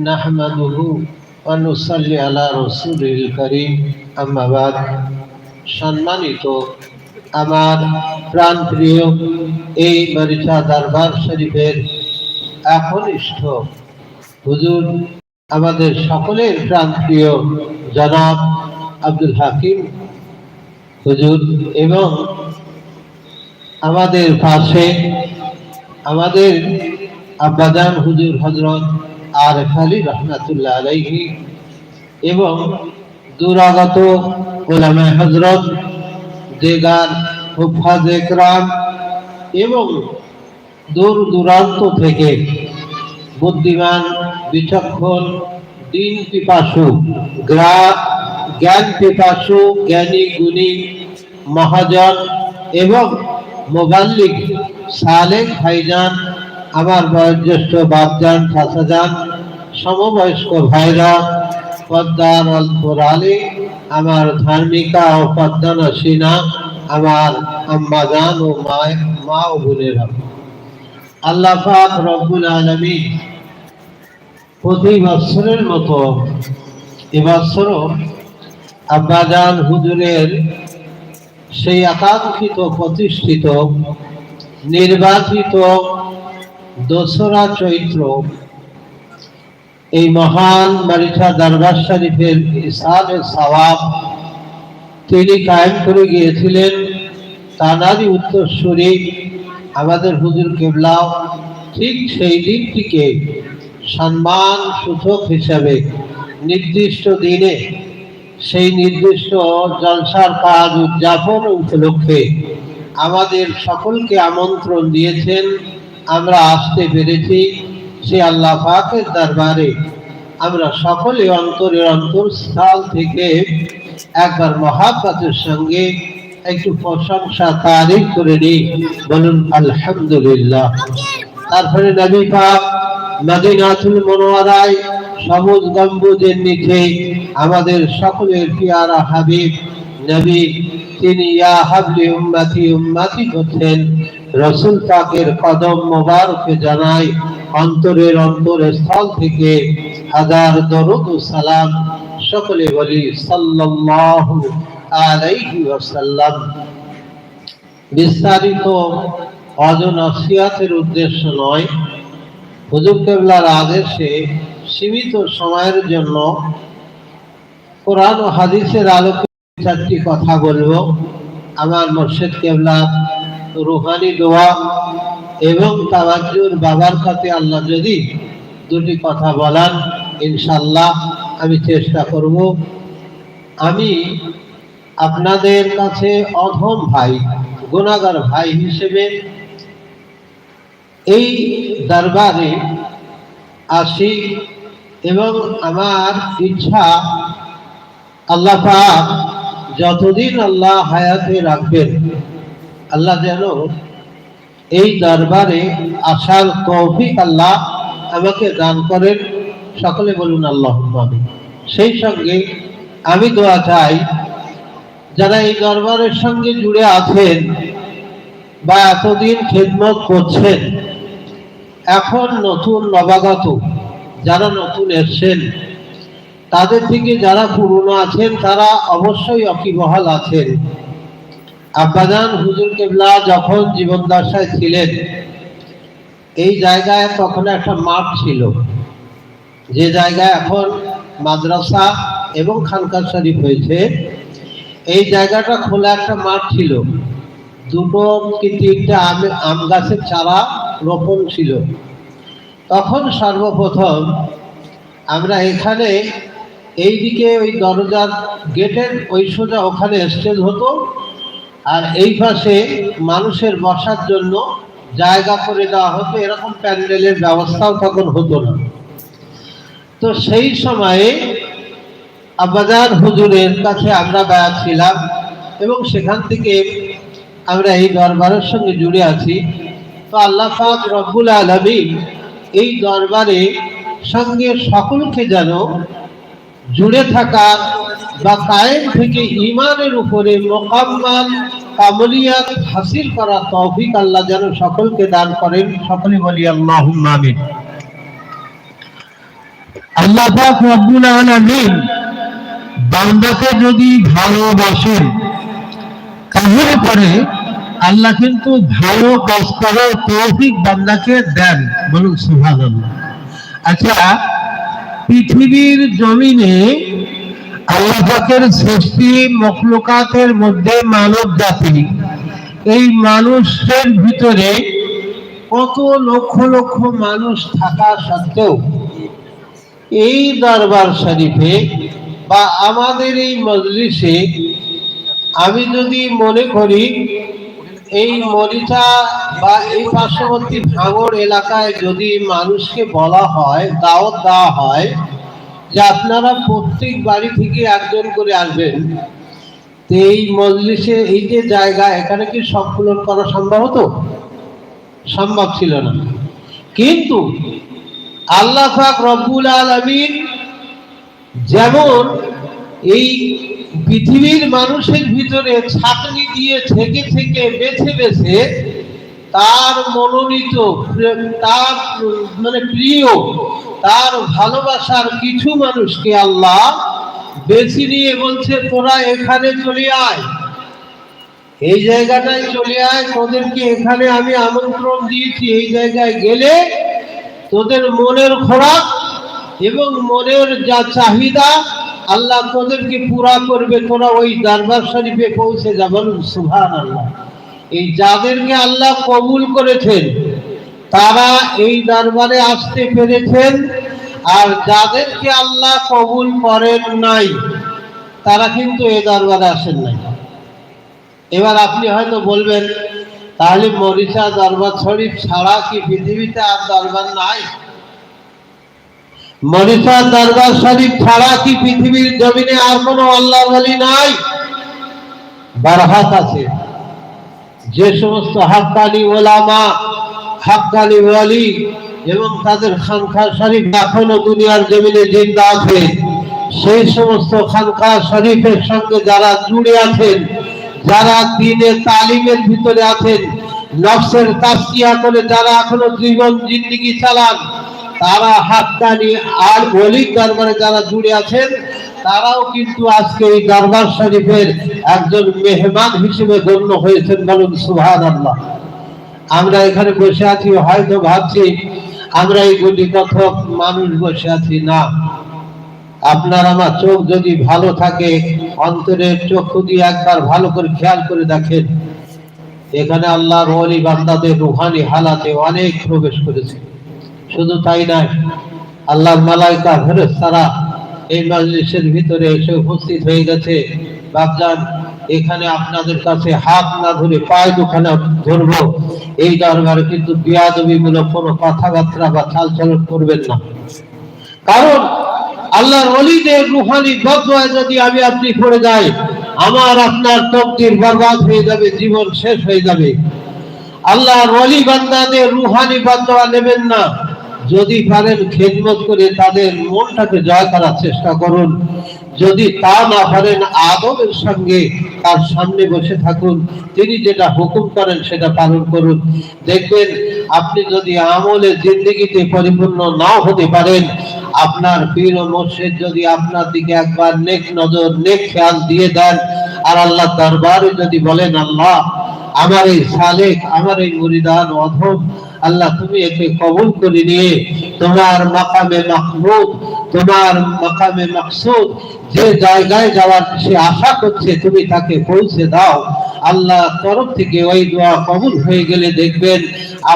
নাহমাদুহু অনুসাল্লি আলা রসুল করিম আম্মাবাদ সম্মানিত আমার প্রাণ প্রিয় এই বারিচা দরবার শরীফের একনিষ্ঠ হুজুর, আমাদের সকলের প্রাণ প্রিয় জনাব আব্দুল হাকিম হুজুর এবং আমাদের পাশে আমাদের আব্বাদান হুজুর হজরত আর খালি রহমাতুল্লাহ আলাইহি। এবং দুরাগত ওলামা হজরত দেগার হুফাজ একরাম এবং দূর দূরান্ত থেকে বুদ্ধিমান, বিচক্ষণ, দিন পিপাসু জ্ঞান পিপাসু, জ্ঞানী, গুণী, মহাজন এবং মোবাল্লিক সালেক ভাইজান আমার বয়োজ্যেষ্ঠ বাপজান চাচাজান সমবয়স্ক ভাইরা, পদ্মার অল্পর আলী, আমার ধার্মিকা ও পদ্মানসীনা আমার আম্মাজান ও মা মা ও বোনেরা। আল্লাহ পাক রব্বুল আলামিন প্রতি বছরের মতো এবছরও আব্বাজান হুজুরের সেই আকাঙ্ক্ষিত, প্রতিষ্ঠিত, নির্বাচিত দোসরা চৈত্র এই মহান মারিচা দরবার শরীফের সওয়াব। তিনি কায়েম করে গিয়েছিলেন তানারই উত্তরসূরি আমাদের হুজুর কেবলাও। ঠিক সেই দিনটিকে সম্মান সূচক হিসাবে নির্দিষ্ট দিনে সেই নির্দিষ্ট জলসার কাজ উদযাপন উপলক্ষে আমাদের সকলকে আমন্ত্রণ দিয়েছেন। আমরা আসতে পেরেছি সে আল্লাহ পাকের দরবারে। আমরা সকলে অন্তরের অন্তরস্থল থেকে একবার মহাব্বতের সঙ্গে একটু প্রশংসা তারিফ করে নিই। বলুন, আলহামদুলিল্লাহ। তারপরে নবী পাক মদিনাতুল মনোয়ারায় সবুজ গম্বুজের নিচে আমাদের সকলের পিয়ারা হাবিব, নবী তিনি ইয়া হাবলি উম্মতি উম্মতি করছেন। রসুল পাকের কদম মোবারকে জানাই অন্তরের অন্তরের স্থল থেকে হাজার দরুদ সালাম সকলে বলি সাল্লাল্লাহু আলাইহি ওয়াসাল্লাম। বিস্তারিত অজনসিয়াতের উদ্দেশ্য নয়। হুজুর কেবলার আদেশে সীমিত সময়ের জন্য কোরআন ও হাদিসের আলোকে চারটি কথা বলব। আমার মুর্শিদ কেবলার রুহানি দোয়া এবং তাওয়াজ্জুর বাবার কাছে আল্লাহ যদি দুটি কথা বলান ইনশাল্লাহ আমি চেষ্টা করব। আমি আপনাদের কাছে অধম ভাই, গুণাগার ভাই হিসেবে এই দরবারে আসি এবং আমার ইচ্ছা আল্লাহ যতদিন আল্লাহ হায়াতে রাখবেন আল্লাহ যেন এই দরবারে আসার তৌফিক আল্লাহ আমাকে দান করেন। সকলে বলুন আল্লাহ সেই সঙ্গে আমি দোয়া চাই, যারা এই দরবারের সঙ্গে জুড়ে আছেন বা এতদিন খেদমত করছেন, এখন নতুন নবাগত যারা নতুন এসছেন, তাদের থেকে যারা পুরনো আছেন, তারা অবশ্যই অকিবহাল আছেন। আব্বাজান হুজুর কেবলা যখন জীবন দশায় ছিলেন, এই জায়গায় তখন একটা মাঠ ছিল। যে জায়গায় এখন মাদ্রাসা এবং খানকা শরীফ হয়েছে। এই জায়গাটা খোলা একটা মাঠ ছিল। দুটো কি তিনটে আম আম গাছের চারা রোপণ ছিল। তখন সর্বপ্রথম আমরা এখানে এইদিকে ওই দরজার গেটের ওই সোজা ওখানে স্টেজ হতো। আর এই পাশে মানুষের বসার জন্য জায়গা করে দেওয়া হতো, এরকম প্যান্ডেলের ব্যবস্থাও তখন হতো না। তো সেই সময়ে আব্বাজান হুজুরের কাছে আমরা বেড়া ছিলাম এবং সেখান থেকে আমরা এই দরবারের সঙ্গে জুড়ে আছি। তো আল্লাহ পাক রব্বুল আলমী এই দরবারে সঙ্গে সকলকে যেন জুড়ে থাকা বা কায়েম থেকে ইমানের উপরে মোকাম্মাল কামলিয়াত হাসিল করা তৌফিক আল্লাহ যেন সকলকে দান করেন। সকলে বলি আল্লাহ আমিন। আল্লাহ পাক রব্বুল আলামিন বান্দাকে যদি ভালোবাসেন, তাহলে পরে আল্লাহ কিন্তু ভালো কাজ করার তৌফিক বান্দাকে দেন। বলুন আচ্ছা পৃথিবীর জমিনে আল্লাহ পাকের সৃষ্টি মখলুকাতের মধ্যে মানব জাতি এই মানুষের ভিতরে কত লক্ষ লক্ষ মানুষ থাকা সত্ত্বেও এই দরবার শরীফে বা আমাদের এই মজলিসে আমি যদি মনে করি এই মরিচা বা এই পার্শ্ববর্তী ভাঙড় এলাকায় যদি মানুষকে বলা হয়, দাওয়াত দেওয়া হয়, যে আপনারা প্রত্যেক বাড়ি থেকে একজন করে আসবেন এই মজলিসে, এই যে জায়গা, এখানে কি সব পূরণ করা সম্ভব হতো? সম্ভব ছিল না। কিন্তু আল্লাহ পাক রব্বুল আলামিন যেমন এই পৃথিবীর মানুষের ভিতরে ছাকনি দিয়ে থেকে থেকে বেছে বেছে তার মনোনীত তার মানে প্রিয়, তার ভালোবাসার কিছু মানুষকে আল্লাহ বেছে নিয়ে বলছে, তোরা এখানে চলে আয়। এই জায়গাটায় চলে আয়, তোদেরকে এখানে আমি আমন্ত্রণ দিয়েছি। এই জায়গায় গেলে তোদের মনের খোরাক এবং মনের যা চাহিদা, আল্লাহ তোদেরকে পুরা করবে, তোরা ওই দরবার শরীফে পৌঁছে যাবেন সুভান আল্লাহ এই যাদেরকে আল্লাহ কবুল করেছেন, তারা এই দরবারে আসতে পেরেছেন, আর যাদেরকে আল্লাহ কবুল করেন নাই, তারা কিন্তু এই দরবারে আসেন নাই। এবার আপনি হয়তো বলবেন, তাহলে মরিচা দরবার শরীফ ছাড়া কি পৃথিবীতে আর দরবার নাই? মরিচা দরবার শরীফ ছাড়া কি পৃথিবীর জমিনে আর কোনো আল্লাহ বলি নাই? বারহাত আছে। যে সমস্ত হাক্কানি ওলামা, হাক্কানি ওয়ালি এবং তাদের খানখা শরীফ এখনও দুনিয়ার জমিনে জিন্দা আছে, সেই সমস্ত খানখা শরীফের সঙ্গে যারা জুড়ে আছেন, যারা দিনে তালিমের ভিতরে আছেন, নফসের তাস্কিয়া করে যারা এখনও জীবন জিন্দিগি চালান তারা হাত হাক্কানি আর ওলির দরবারে যারা জুড়ে আছেন, তারাও কিন্তু আজকে এই দরবার শরীফের একজন মেহমান হিসেবে গণ্য হয়েছেন বলুন সুহান আল্লাহ আমরা এখানে বসে আছি, হয়তো ভাবছি আমরা এই গুলি কথক মানুষ বসে আছি, না। আপনার আমার চোখ যদি ভালো থাকে, অন্তরের চক্ষু দিয়ে একবার ভালো করে খেয়াল করে দেখেন। এখানে আল্লাহর ওলি বান্দাদের রুহানি হালাতে অনেক প্রবেশ করেছে। শুধু তাই নয় আল্লাহর মালাইকা ফেরেশতারা এই মজলিসের ভিতরে এসে উপস্থিত হয়ে গেছে। বাবজান এখানে আপনাদের কাছে হাত না ধরে পায়ে দুখানা ধরবো। এই দরবারে কিন্তু বিয়াদবিমূলক কোনো কথাবার্তা বা চালচলন করবেন না। কারণ আল্লাহর অলিদের রুহানি বদয়ায় যদি আমি আপনি পড়ে যাই, আমার আপনার তকদির বরবাদ হয়ে যাবে, জীবন শেষ হয়ে যাবে। আল্লাহর অলি বান্দাদের রুহানি বদয়া নেবেন না। যদি পারেন খেদমত করে তাদের মনটাকে জয় করার চেষ্টা করুন, যদি তা না পারেন আদবের সঙ্গে তার সামনে বসে থাকুন, তিনি যেটা হুকুম করেন সেটা পালন করুন। দেখবেন আপনি যদি আমলে জিন্দগিতে পরিপূর্ণ নাও হতে পারেন, আপনার পীর ও মুর্শিদ যদি আপনার দিকে একবার নেক নজর, নেক খেয়াল দিয়ে দেন, আর আল্লাহ দরবারে যদি বলেন, আল্লাহ, আমার এই সালেক, আমার এই মুরিদান অধম আল্লাহ তুমি একে কবুল করে নিয়ে তোমার মাকামে মাহমুদ, তোমার মাকামে মাকসুদ, যে জায়গায় যাওয়ার সে আশা করছে তুমি তাকে পৌঁছে দাও। আল্লাহ তরফ থেকে ওই দোয়া কবুল হয়ে গেলে দেখবেন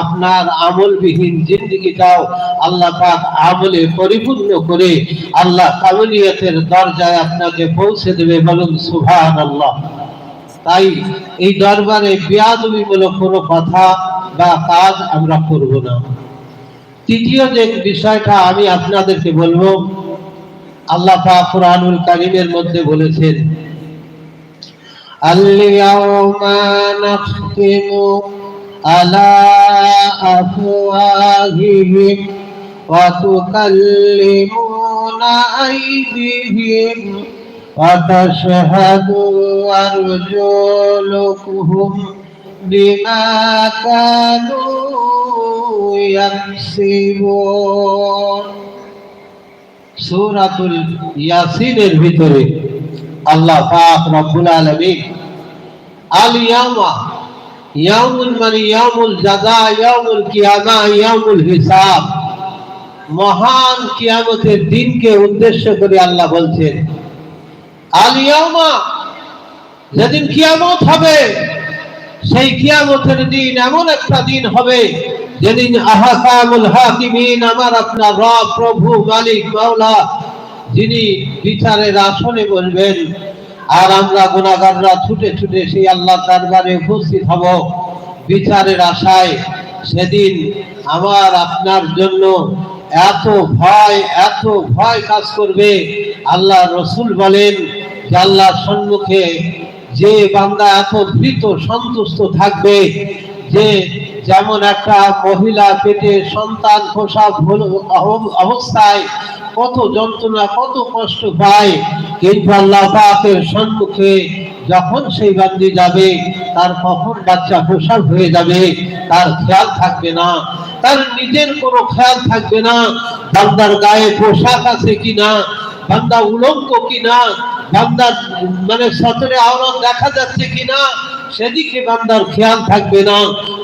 আপনার আমলবিহীন জিন্দগিটাও আল্লাহ পাক আমলে পরিপূর্ণ করে আল্লাহ কাবুলিয়তের দরজায় আপনাকে পৌঁছে দেবে বলুন সুভান আল্লাহ তাই এই দরবারে বেয়াদবিমূলক কোনো কথা বা কাজ আমরা করব না। তৃতীয় যে বিষয়টা আমি আপনাদেরকে বলব, আল্লাহ পাক কোরআনুল কারীমের মধ্যে বলেছেন আল-ইয়াওমা নাখতিমু বিমা কানু ইয়াকসিবুন সূরাতুল ইয়াসিনের ভিতরে আল্লাহ পাক রব্বুল আলামিন আল ইয়ামা, ইয়ামুল মানে ইয়ামুল জাযা ইয়ামুল কিয়ামা, ইয়ামুল হিসাব। মহান কিয়ামতের দিনকে উদ্দেশ্য করে আল্লাহ বলছেন, আল ইয়ামা, যেদিন কিয়ামত হবে সেই কিয়ামতের দিন এমন একটা দিন হবে যেদিন আহাকামুল হাকিমিন, আমার আপনার রব, প্রভু, মালিক, মাওলা, যিনি বিচারের আসনে বসবেন। আর আমরা গুণাগাররা ছুটে ছুটে সেই আল্লাহ দরবারে উপস্থিত হব। বিচারের আশায় সেদিন আমার আপনার জন্য এত ভয় এত ভয় কাজ করবে। আল্লাহ রসুল বলেন যে আল্লাহর সম্মুখে যে বান্দা এত ভীত সন্তুষ্ট থাকবে, যে যেমন একটা মহিলা পেটে সন্তান হলো অবস্থায় কত যন্ত্রণা, কত কষ্ট পায়, কিন্তু আল্লাহ পাকের সম্মুখে যখন সেই বান্দি যাবে, তার কখন বাচ্চা প্রসব হয়ে যাবে, তার খেয়াল থাকবে না, তার নিজের কোনো খেয়াল থাকবে না, বান্দার গায়ে পোশাক আছে কিনা, বান্দা উলঙ্গ কিনা বান্দার মানে সতরে আওরত দেখা যাচ্ছে কিনা, সেদিকে বান্দার খেয়াল থাকবে না।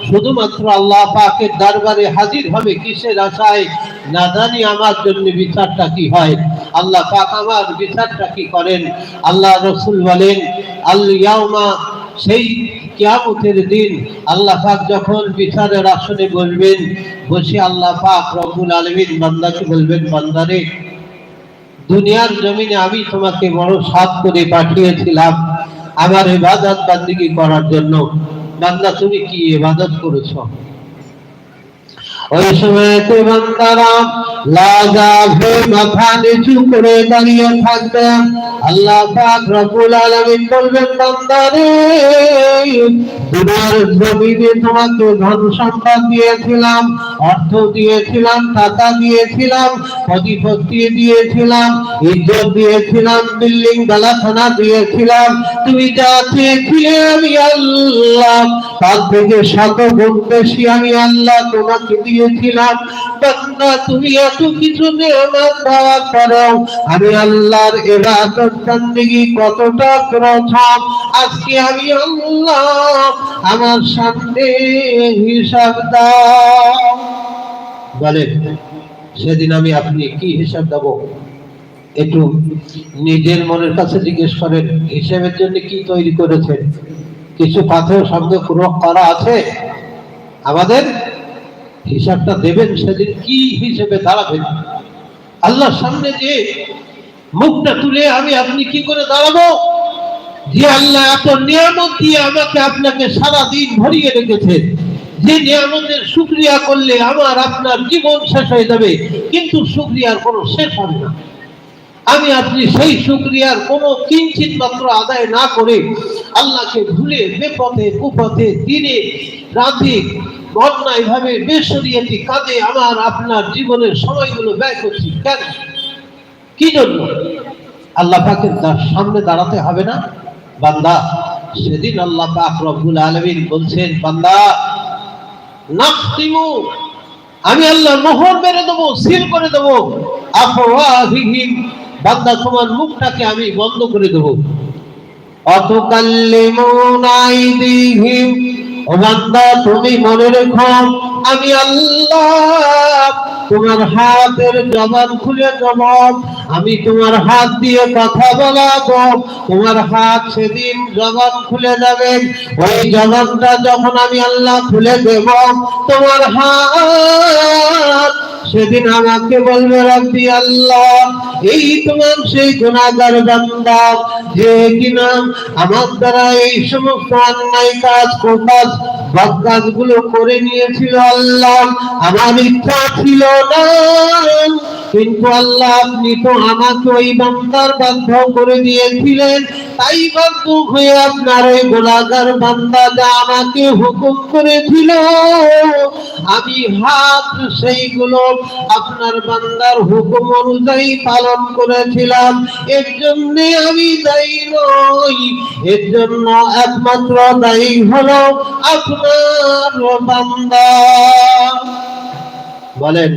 শুধুমাত্র আল্লাহ পাকের দরবারে হাজির হবে কিসের আশায়? না জানি আমার জন্য বিচারটা কি হয়। আল্লাহ পাক আমার বিচারটা কি করেন? আল্লাহ রসুল বলেন আল্লাহ সেই কিয়ামতের দিন আল্লাহ পাক যখন বিচারের আসনে বলবেন বসে আল্লাহ পাক রব্বুল আলমিন বান্দাকে বলবেন বান্দারে দুনিয়ার জমিনে আমি তোমাকে বড় সাত করে পাঠিয়েছিলাম আমার এবাদত বান্দিকে করার জন্য। বান্দা, তুমি কি এবাদত করেছ? ওই বান্দারা লাজাবে মাথা নিচু করে দাঁড়িয়ে থাকবে। আল্লাহ পাক বলবেন, বান্দারে, দুনিয়ার জমিনে তোমাকে ধন সম্পদ দিয়েছিলাম, অর্থ দিয়েছিলাম টাকা দিয়েছিলাম প্রতিপত্তি দিয়েছিলাম, ইজ্জত দিয়েছিলাম, বিল্ডিং, গালাখানা দিয়েছিলাম। তুমি যা চেয়েছিলে আমি আল্লাহ, তার থেকে শত গুণ বেশি আমি আল্লাহ তোমাকে দিয়েছিলাম। বান্দা, তুমি এত কিছু আমি আল্লাহর ইবাদত কতটা প্রথম। আজকে আমি আল্লাহ আমার সামনে হিসাব দাও। সেদিন আমি আপনি কি হিসাব দেব? একটু নিজের মনের কাছে জিজ্ঞেস করেন, হিসেবের জন্য কি তৈরি করেছেন? কিছু পাথর, শব্দ, প্রয়োগ করা আছে? আমাদের হিসাবটা দেবেন সেদিন কি হিসেবে দাঁড়াবেন? আল্লাহর সামনে যে মুখটা তুলে আমি, আপনি কি করে দাঁড়াবো? যে আল্লাহ এত নিয়ামত দিয়ে আমাকে আপনাকে সারা দিন ভরিয়ে রেখেছেন। যে নিয়ামতের শুক্রিয়া করলে আমার আপনার জীবন শেষ হয়ে যাবে, কিন্তু শুক্রিয়ার কোনো শেষ হবে না। আমি আপনি সেই শুক্রিয়ার কোনো কিঞ্চিত মাত্র আদায় না করে আল্লাহকে ভুলে বেপথে কুপথে দিনে রাতে অন্যায় ভাবে বেসরিয়াতি কাজে আমার আপনার জীবনের সময়গুলো ব্যয় করছি কেন? কি জন্য? আল্লাহ পাকের সামনে দাঁড়াতে হবে না? বান্দা, সেদিন আল্লাহ পাক রব্বুল আলামিন বলছেন, বান্দা, নাখতিমু, আমি আল্লাহ মোহর মেরে দেবো, সিল করে দেবো। আফওয়াহিহিম, বান্দা, তোমার মুখটাকে আমি বন্ধ করে দেবো। অতকাল্লিমুনা আইদিহিম ও বান্দা তুমি মনে রেখো আমি আল্লাহ তোমার হাতের জবান খুলে জবাব, আমি তোমার হাত দিয়ে কথা বলাবো। তোমার হাত সেদিন জবান খুলে যাবে। ওই জবানটা যখন আমি আল্লাহ খুলে দেব, তোমার হাত সেদিন আমাকে বলবে, রব্বি আল্লাহ, এই তোমার সেই গুণাগার বান্দা, যে কিনা আমার দ্বারা এই সমস্ত অন্যায় কাজ কোকাজ বদ কাজগুলো করে নিয়েছিল আল্লাহ আমার ইচ্ছা ছিল না। কিন্তু আল্লাহ আপনি তো আমাকে ওই বান্দার বাধ্য করে দিয়েছিলেন। তাই বাধ্য হয়ে আপনার ওই গোলাগার বান্দা যা আমাকে হুকুম করেছিল, আমি হাত সেইগুলো আপনার বান্দার হুকুম অনুযায়ী পালন করেছিলাম। এর জন্য আমি দায়ী নই, এর জন্য একমাত্র দায়ী হলো আপনার বান্দা। বলেন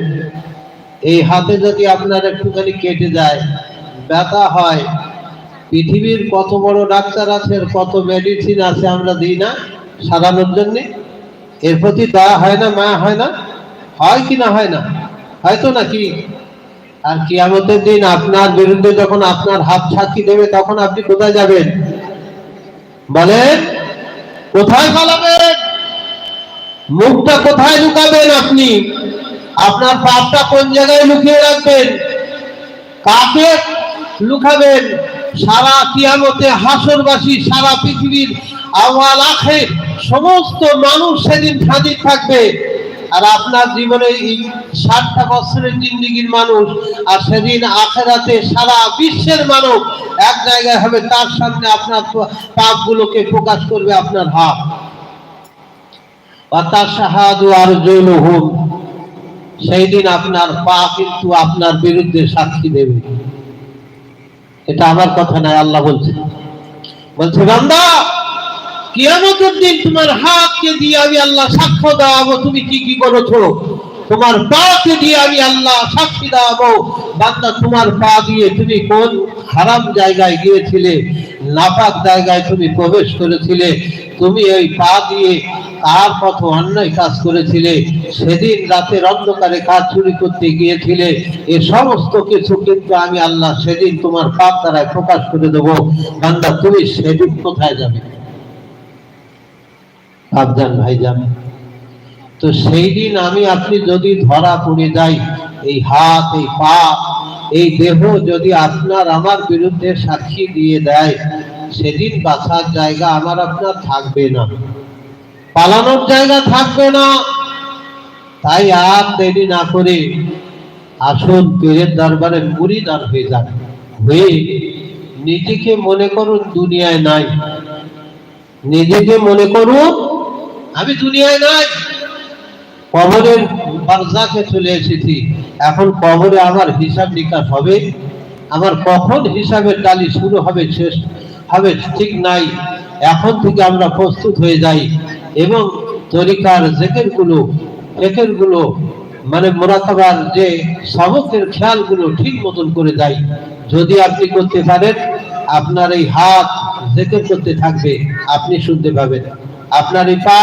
এই হাতে যদি আপনার একটুখানি কেটে যায়, ব্যথা হয়, পৃথিবীর কত বড় ডাক্তার আছে কত মেডিসিন আছে আমরা দিই না সারানোর জন্যে? এর প্রতি দয়া হয় না, মায়া হয় না? হয় কি না হয় না? হয়তো নাকি? আর কিয়ামতের দিন আপনার বিরুদ্ধে যখন আপনার হাত সাক্ষী দেবে, তখন আপনি কোথায় যাবেন? বলেন, কোথায় পালাবেন? মুখটা কোথায় লুকাবেন আপনি? আপনার পাপটা কোন জায়গায় লুকিয়ে রাখবেন? কাকে লুকাবেন? সারা কিয়ামতে হাসরবাসী, সারা পৃথিবীর আওয়াল আখে সমস্ত মানুষ সেদিন হাজির থাকবে। আর আপনার জীবনে ষাটটা বছরের জিন্দিগির মানুষ, আর সেদিন আখেরাতে সারা বিশ্বের মানুষ এক জায়গায় হবে, তার সামনে আপনার পাপগুলোকে প্রকাশ করবে আপনার হাত। অতাশাহাদু আর জৈলহুম সেই দিন আপনার পা কিন্তু আপনার বিরুদ্ধে সাক্ষী দেবে। এটা আমার কথা নয়, আল্লাহ বলছে। বলছে, বান্দা, কিয়ামতের দিন তোমার হাতকে দিয়ে আমি আল্লাহ সাক্ষ্য দেওয়াবো, তুমি কি কি করেছ? তোমার পাকে দিয়ে আমি আল্লাহ সাক্ষী দেওয়াবো। বান্দা, তোমার পা দিয়ে তুমি কোন হারাম জায়গায় গিয়েছিলে? নাপাক জায়গায় তুমি প্রবেশ করেছিলে? তুমি ওই পা দিয়ে কার কত অন্যায় কাজ করেছিলে। সেদিন রাতের অন্ধকারে কাজ চুরি করতে গিয়েছিলে। এ সমস্ত কিছু কিন্তু আমি আল্লাহ সেদিন তোমার পাপ দ্বারায় প্রকাশ করে দেবো। বান্দা, তুমি সেদিন কোথায় যাবে? সাবধান ভাইজান। তো সেই দিন আমি আপনি যদি ধরা পড়ে যাই, এই হাত, এই পা, এই দেহ যদি আপনার আমার বিরুদ্ধে সাক্ষী দিয়ে দেয়, সেদিন বাঁচার জায়গা আমার আপনার থাকবে না। পালানোর জায়গা থাকবে না। তাই আর দেরি না করে আসুন পীরের দরবারে মুড়িদার হয়ে যান। হয়ে নিজেকে মনে করুন দুনিয়ায় নাই। নিজেকে মনে করুন, আমি দুনিয়ায় নাই। কবরের বারজাকে চলে এসেছি। এখন কবরে আমার হিসাব নিকাশ হবে। আমার কখন হিসাবের ডালি শুরু হবে, শেষ হবে, ঠিক নাই। এখন থেকে আমরা প্রস্তুত হয়ে যাই। এবং তরিকার জেকেরগুলো মানে মোরাকাবার যে সবকের খেয়ালগুলো ঠিক মতন করে যাই যদি আপনি করতে পারেন, আপনার এই হাত জেকের করতে থাকবে, আপনি শুনতে পাবেন। আপনার এই পা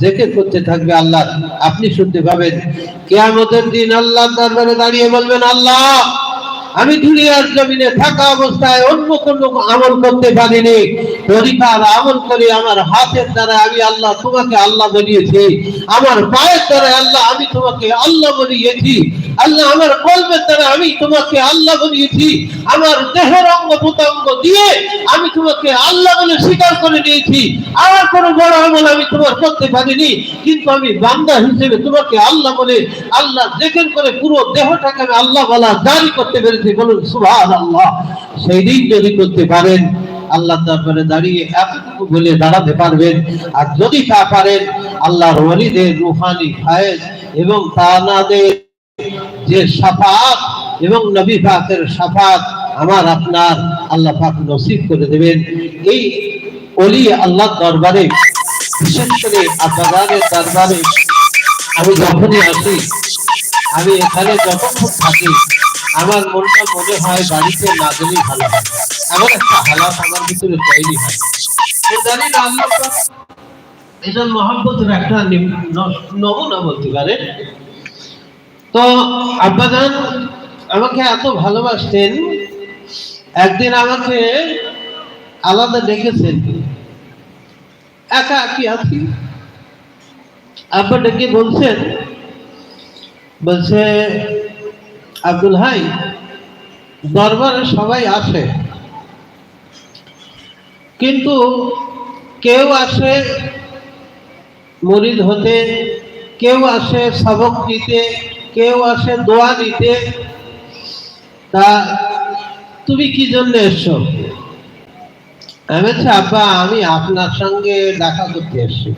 জেকের করতে থাকবে আল্লাহ, আপনি শুনতে পাবেন। কেয়ামতের দিন আল্লাহ দরবারে দাঁড়িয়ে বলবেন, আল্লাহ আমি দুনিয়ার জমিনে থাকা অবস্থায় অন্য কোন আমল করতে পারিনি। তরিকার আমল করে আমার হাতের দ্বারা আমি আল্লাহ তোমাকে আল্লাহ বলিয়েছি আমার পায়ের দ্বারা আল্লাহ আমি তোমাকে আল্লাহ বলিয়েছি আল্লাহ আমার কলমের দ্বারা আমি তোমাকে আল্লাহ বলিয়েছি আমার দেহের অঙ্গ প্রত্যঙ্গ দিয়ে আমি তোমাকে আল্লাহ বলে স্বীকার করে নিয়েছি। আমার কোনো বড় আমল আমি তোমার করতে পারিনি কিন্তু আমি বান্দা হিসেবে তোমাকে আল্লাহ বলে আল্লাহ দেখেন করে পুরো দেহটাকে আমি আল্লাহ বলা জারি করতে পেরেছি। বলুন সুভান আল্লাহ সেই দিন যদি করতে পারেন, আল্লাহ তারপরে দাঁড়িয়ে এতটুকু বলে দাঁড়াতে পারবেন। আর যদি তা পারেন, আল্লাহর ওয়ালিদের রুহানি ফায়েজ এবং তানাদের যে সাফাত এবং নবী পাকের সাফাত আমার আপনার আল্লাহ পাক নসিব করে দেবেন। এই অলি আল্লাহ দরবারে, বিশেষ করে আব্বাদানের দরবারে আমি যখনই আসি, আমি এখানে যতক্ষণ থাকি, আমার মনটা মনে হয় বাড়িতে না গেলেই ভালো হয়। এমন একটা হালাত আমার ভিতরে তৈরি হয়। জানি না আল্লাহ এটা মহাব্বতের একটা নমুনা বলতে পারে তো আব্বাজান আমাকে এত ভালোবাসতেন, একদিন আমাকে আলাদা ডেকেছেন। একা কি আছি? আব্বা ডেকে বলছেন, বলছে, আব্দুল হাই দরবারে সবাই আসে। কিন্তু কেউ আসে মরিদ হতে, কেউ আসে সবক দিতে কেউ আসে দোয়া দিতে, তা তুমি কি জন্য এসছো? আমি আব্বা, আমি আপনার সঙ্গে দেখা করতে এসছি।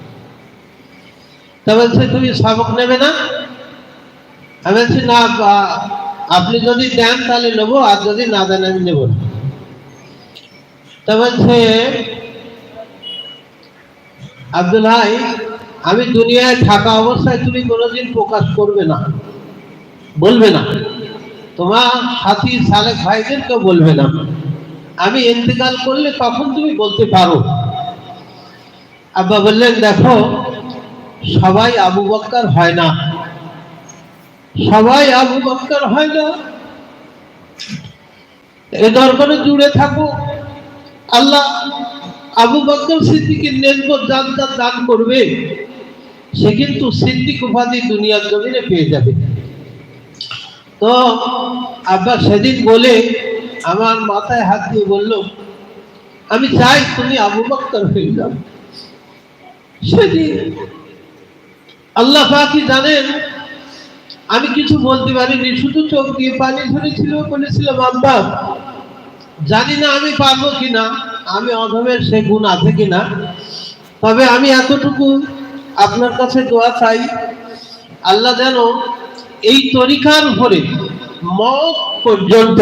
তা বলছে, তুমি সবক নেবে না? আমি বলছি, না আপনি যদি দেন তাহলে নেব, আর যদি না দেন আমি নেব তা বলছে, আব্দুল ভাই, আমি দুনিয়ায় থাকা অবস্থায় তুমি কোনোদিন প্রকাশ করবে না। বলবে না। তোমার সাথী সালেক ভাইদেরকে বলবে না। আমি ইন্তেকাল করলে তখন তুমি বলতে পারো। আব্বা বললেন, দেখো, সবাই আবু বক্কর হয় না। সবাই আবু বক্কর হয় না। এ দরবারে জুড়ে থাকো। আল্লাহ আবু বক্কর সিদ্দিকের নেজবত জানতার দান করবে। সে কিন্তু সিদ্দিক উপাধি দুনিয়ার জমিনে পেয়ে যাবে। তো আব্বা সেদিন বলে আমার মাথায় হাত দিয়ে বলল, আমি চাই তুমি আবু বক্কর হয়ে যাও। সেদিন আল্লাহ পাকি জানেন, আমি কিছু বলতে পারিনি, শুধু চোখ দিয়ে পানি ধরেছিল বলেছিলাম আব্বা জানি না আমি পারব কিনা, আমি অধমের সে গুণ আছে কিনা, তবে আমি এতটুকু আপনার কাছে দোয়া চাই, আল্লাহ যেন এই তরিকার উপরে মত পর্যন্ত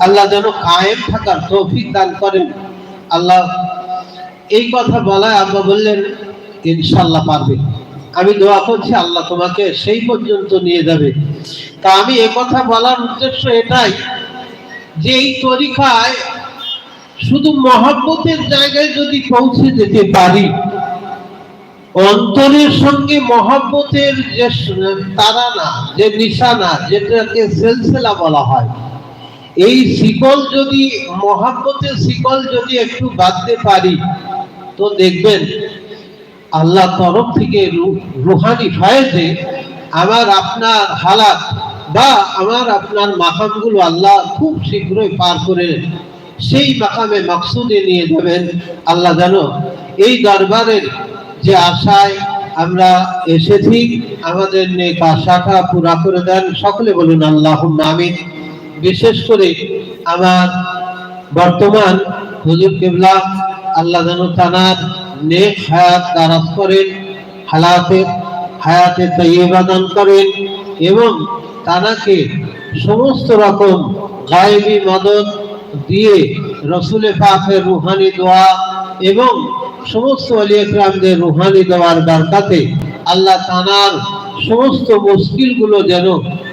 আল্লাহ যেন কায়েম থাকার তৌফিক দান করেন। আল্লাহ এই কথা বলায় আব্বা বললেন ইনশাল্লাহ পারবে। আমি দোয়া করছি আল্লাহ তোমাকে সেই পর্যন্ত নিয়ে যাবে। তা আমি কথা বলার উদ্দেশ্য এটাই যে এই তরিকায় শুধু মহাব্বতের জায়গায় যদি পৌঁছে যেতে পারি অন্তরের সঙ্গে মহাব্বতের যে স- তারা না, যে নিশানা, যেটাকে সেলসেলা বলা হয়, এই শিকল যদি, মহাব্বতের শিকল যদি একটু বাঁধতে পারি, তো দেখবেন আল্লাহ তরফ থেকে রুহানি ফায়েজে আমার আপনার হালাত বা আমার আপনার মাকামগুলো আল্লাহ খুব শীঘ্রই পার করে সেই মাকামে মাকসুদে নিয়ে যাবেন। আল্লাহ জানো এই দরবারের যে আশায় আমরা এসেছি, আমাদের নেক আশাটা পুরা করে দেন। সকলে বলুন আল্লাহ আমিন। বিশেষ করে আমার বর্তমান হুজুর কেবলা, আল্লাহ যেন তানার নেক হায়াত দারাজ করেন হালাতে হায়াতে তৈবা দান করেন এবং তানাকে সমস্ত রকম গায়েবী মদত দিয়ে রসুলে পাকের রুহানি দোয়া এবং সমস্ত অলি একরামদের রুহানি দেওয়ার বারকাতে আল্লাহ তানার সমস্ত মুশকিলগুলো যেন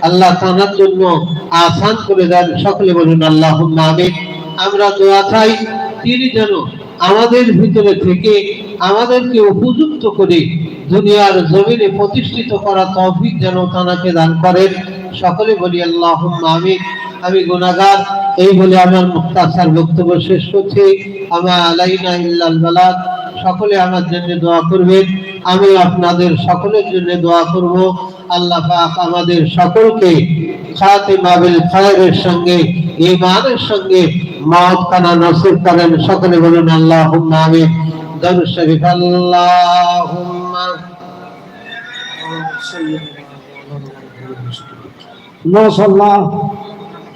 আল্লাহ তানার জন্য আসান করে দেন। সকলে বলুন আল্লাহ আমিন। আমরা দোয়া চাই, তিনি যেন আমাদের ভিতরে থেকে আমাদেরকে উপযুক্ত করে দুনিয়ার জমিনে প্রতিষ্ঠিত করা তৌফিক যেন তানাকে দান করেন। সকলে বলি আল্লাহ আমিন। আমি গুনাহগার, এই বলে আমার মুক্তাসার বক্তব্য শেষ করছি। আমার আলাইনা ইল্লাল বালাদ। সকলে আমার জন্য দোয়া করবেন। আমি আপনাদের সকলের জন্য দোয়া করব। আল্লাহ পাক আমাদের সকলকে খাতিমা বিল খায়রের সঙ্গে, ঈমানের সঙ্গে মাওত কানা নসিব করেন। সকলে বলুন, আল্লাহুম্মা আমিন। দরুদ শরীফ, আল্লাহুম্মা। মাশাআল্লাহ